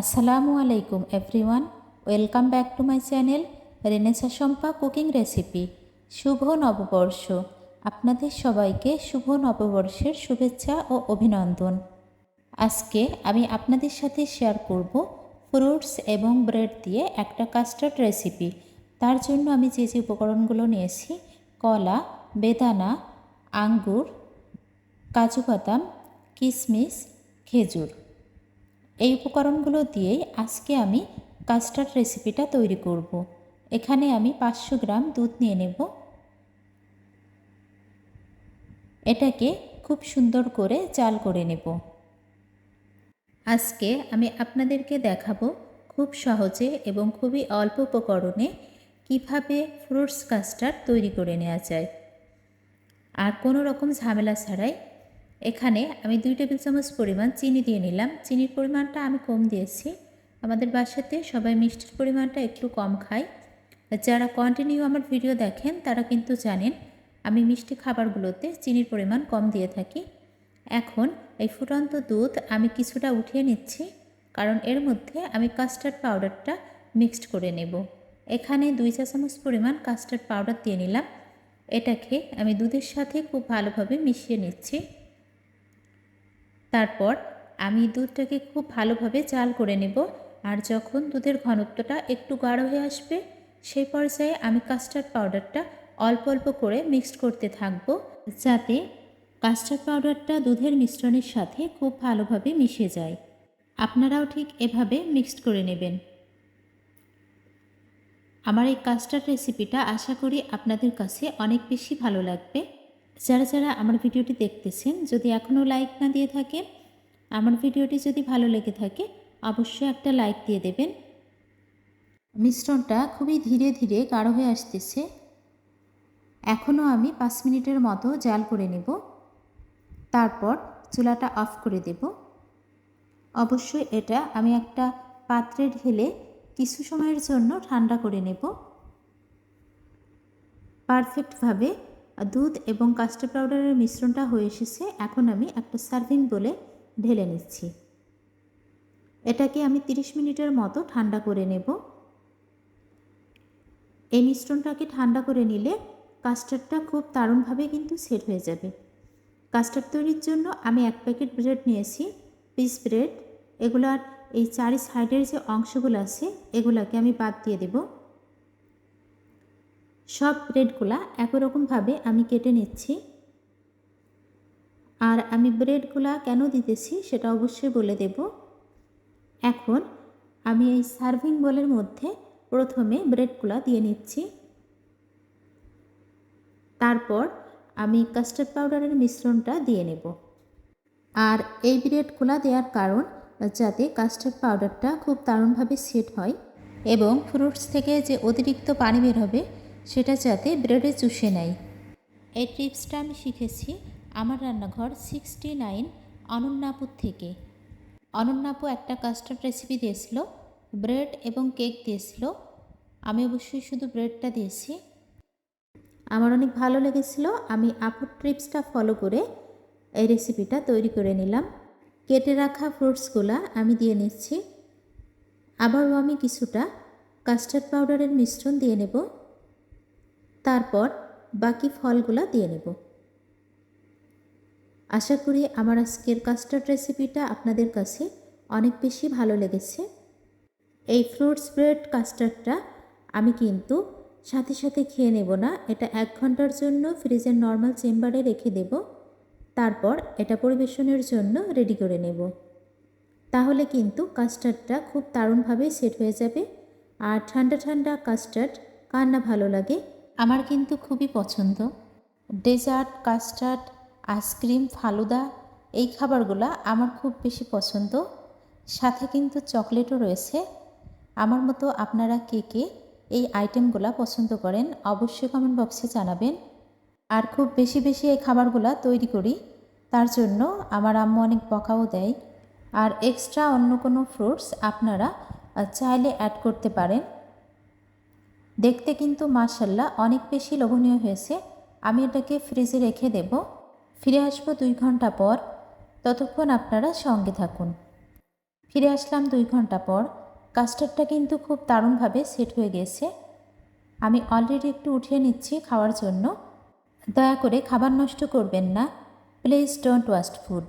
আসসালামু আলাইকুম everyone welcome back to my channel Renesa Shampa cooking recipe শুভ নববর্ষ। আপনাদের সবাইকে শুভ নববর্ষের শুভেচ্ছা ও অভিনন্দন। আজকে আমি আপনাদের সাথে শেয়ার করব ফ্রুটস এবং ব্রেড দিয়ে একটা কাস্টার্ড রেসিপি তার জন্য আমি যে যে উপকরণগুলো নিয়েছি, কলা, বেদানা, আঙ্গুর, কাজু বাদাম কিশমিশ খেজুর। এই উপকরণগুলো দিয়েই আজকে আমি কাস্টার্ড রেসিপিটা তৈরি করব। এখানে আমি পাঁচশো গ্রাম দুধ নিয়ে নেব। এটাকে খুব সুন্দর করে চাল করে নেব। আজকে আমি আপনাদেরকে দেখাবো খুব সহজে এবং খুবই অল্প উপকরণে কীভাবে ফ্রুটস কাস্টার্ড তৈরি করে নেওয়া যায়। আর কোনো রকম ঝামেলা ছাড়াই এখানে আমি দুই টেবিল চামচ পরিমাণ চিনি দিয়ে নিলাম। চিনির পরিমাণটা আমি কম দিয়েছি। আমাদের বাসাতে সবাই মিষ্টির পরিমাণটা একটু কম খায়। যারা কন্টিনিউ আমার ভিডিও দেখেন, তারা কিন্তু জানেন, আমি মিষ্টি খাবারগুলোতে চিনির পরিমাণ কম দিয়ে থাকি। এখন এই ফুটন্ত দুধ আমি কিছুটা উঠিয়ে নিচ্ছি, কারণ এর মধ্যে আমি কাস্টার্ড পাউডারটা মিক্সড করে নেব। এখানে দুই চা চামচ পরিমাণ কাস্টার্ড পাউডার দিয়ে নিলাম। এটাকে আমি দুধের সাথে খুব ভালোভাবে মিশিয়ে নিচ্ছি। তারপর আমি দুধটাকে খুব ভালোভাবে চাল করে নেব আর যখন দুধের ঘনত্বটা একটু গাঢ় হয়ে আসবে, সেই পর্যায়ে আমি কাস্টার্ড পাউডারটা অল্প অল্প করে মিক্সড করতে থাকব যাতে কাস্টার্ড পাউডারটা দুধের মিশ্রণের সাথে খুব ভালোভাবে মিশে যায়। আপনারাও ঠিক এভাবে মিক্সড করে নেবেন। আমার এই কাস্টার্ড রেসিপিটা আশা করি আপনাদের কাছে অনেক বেশি ভালো লাগবে। যারা যারা আমার ভিডিওটি দেখতেছেন, যদি এখনও লাইক না দিয়ে থাকেন, আমার ভিডিওটি যদি ভালো লেগে থাকে, অবশ্যই একটা লাইক দিয়ে দেবেন। মিশ্রণটা খুবই ধীরে ধীরে গাঢ় হয়ে আসতেছে। এখনও আমি পাঁচ মিনিটের মতো জাল করে নেব। তারপর চুলাটা অফ করে দেব। অবশ্যই এটা আমি একটা পাত্রে ঢেলে কিছু সময়ের জন্য ঠান্ডা করে নেব। পারফেক্টভাবে দুধ এবং কাস্টার্ড পাউডারের মিশ্রণটা হয়ে এসেছে। এখন আমি একটা সার্ভিং বলে ঢেলে নিচ্ছি। এটাকে আমি 30 মিনিটের মতো ঠান্ডা করে নেব। এই মিশ্রণটাকে ঠান্ডা করে নিলে কাস্টার্ডটা খুব দারুণভাবে কিন্তু সেট হয়ে যাবে। কাস্টার্ড তৈরির জন্য আমি এক প্যাকেট ব্রেড নিয়েছি পিস ব্রেড এগুলার এই চারি সাইডের যে অংশগুলো আছে, এগুলাকে আমি বাদ দিয়ে দেবো। সব ব্রেডগুলা একই রকমভাবে আমি কেটে নিচ্ছি। আর আমি ব্রেডগুলা কেন দিতেছি সেটা অবশ্যই বলে দেব। এখন আমি এই সার্ভিং বলের মধ্যে প্রথমে ব্রেডগুলা দিয়ে নিচ্ছি। তারপর আমি কাস্টার্ড পাউডারের মিশ্রণটা দিয়ে নেব। আর এই ব্রেডগুলা দেওয়ার কারণ যাতে কাস্টার্ড পাউডারটা খুব দারুণভাবে সেট হয় এবং ফ্রুটস থেকে যে অতিরিক্ত পানি বের হবে সেটা যাতে ব্রেডে চুষে নেয়। এই টিপসটা আমি শিখেছি আমার রান্নাঘর সিক্সটি নাইন অনন্যাপুর থেকে। অনন্যাপু একটা কাস্টার্ড রেসিপি দিয়েছিল, ব্রেড এবং কেক দিয়েছিল। আমি অবশ্যই শুধু ব্রেডটা দিয়েছি। আমার অনেক ভালো লেগেছিল, আমি আপুর ট্রিপসটা ফলো করে এই রেসিপিটা তৈরি করে নিলাম। কেটে রাখা ফ্রুটসগুলা আমি দিয়ে নিচ্ছি। আবারও আমি কিছুটা কাস্টার্ড পাউডারের মিশ্রণ দিয়ে নেব। তারপর বাকি ফলগুলা দিয়ে নেব। আশা করি আমার আজকের কাস্টার্ড রেসিপিটা আপনাদের কাছে অনেক বেশি ভালো লেগেছে। এই ফ্রুটস ব্রেড কাস্টার্ডটা আমি কিন্তু সাথে সাথে খেয়ে নেব না, এটা এক ঘণ্টার জন্য ফ্রিজের নর্মাল চেম্বারে রেখে দেব, তারপর এটা পরিবেশনের জন্য রেডি করে নেব। তাহলে কিন্তু কাস্টার্ডটা খুব দারুণভাবে সেট হয়ে যাবে, আর ঠান্ডা ঠান্ডা কাস্টার্ড কার না ভালো লাগে আমার কিন্তু খুবই পছন্দ। ডেজার্ট, কাস্টার্ড, আইসক্রিম, ফালুদা, এই খাবারগুলো আমার খুব বেশি পছন্দ। সাথে কিন্তু চকলেটও রয়েছে। আমার মতো আপনারা কে কে এই আইটেমগুলো পছন্দ করেন অবশ্যই কমেন্ট বক্সে জানাবেন। আর খুব বেশি বেশি এই খাবারগুলো তৈরি করি, তার জন্য আমার আম্মু অনেক বকাও দেয়। আর এক্সট্রা অন্য কোনো ফ্রুটস আপনারা চাইলে অ্যাড করতে পারেন। দেখতে কিন্তু মার্শাল্লাহ অনেক বেশি লোভনীয় হয়েছে। আমি এটাকে ফ্রিজে রেখে দেব। ফিরে আসব দুই ঘণ্টা পর। ততক্ষণ আপনারা সঙ্গে থাকুন। ফিরে আসলাম দুই ঘণ্টা পর। কাস্টার্ডটা কিন্তু খুব দারুণভাবে সেট হয়ে গেছে। আমি অলরেডি একটু উঠিয়ে নিচ্ছি খাওয়ার জন্য। দয়া করে খাবার নষ্ট করবেন না। Please don't waste food